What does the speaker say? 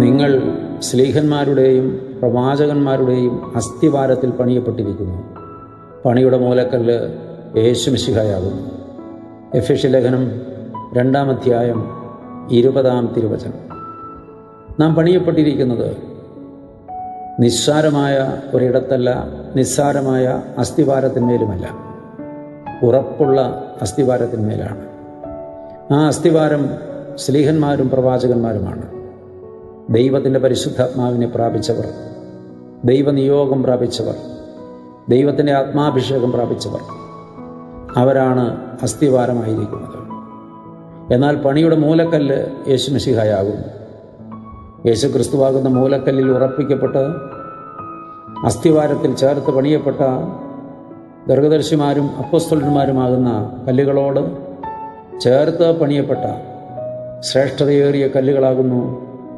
നിങ്ങൾ സ്ലീഹന്മാരുടെയും പ്രവാചകന്മാരുടെയും അസ്ഥിവാരത്തിൽ പണിയപ്പെട്ടിരിക്കുന്നു. പണിയുടെ മൂലക്കല്ല് യേശുമിശിഹയാകുന്നു എഫ്യഷ ലേഖനം രണ്ടാം അധ്യായം ഇരുപതാം തിരുവചനം. നാം പണിയപ്പെട്ടിരിക്കുന്നത് നിസ്സാരമായ ഒരിടത്തല്ല നിസ്സാരമായ അസ്ഥിവാരത്തിന്മേലുമല്ല. ഉറപ്പുള്ള അസ്ഥിവാരത്തിന്മേലാണ്. ആ അസ്ഥിവാരം സ്ലീഹന്മാരും പ്രവാചകന്മാരുമാണ്. ദൈവത്തിന്റെ പരിശുദ്ധാത്മാവിനെ പ്രാപിച്ചവർ ദൈവനിയോഗം പ്രാപിച്ചവർ ദൈവത്തിന്റെ ആത്മാഭിഷേകം പ്രാപിച്ചവർ. അവരാണ് അസ്ഥിവാരമായിരിക്കുന്നത്. എന്നാൽ പണിയുടെ മൂലക്കല്ല് യേശുമിശിഹായാകുന്നു യേശു ക്രിസ്തുവാകുന്ന മൂലക്കല്ലിൽ ഉറപ്പിക്കപ്പെട്ട് അസ്ഥിവാരത്തിൽ ചേർത്ത് പണിയപ്പെട്ട ദീർഘദർശിമാരും അപ്പസ്തുലന്മാരുമാകുന്ന കല്ലുകളോട് ചേർത്ത് പണിയപ്പെട്ട ശ്രേഷ്ഠതയേറിയ കല്ലുകളാകുന്നു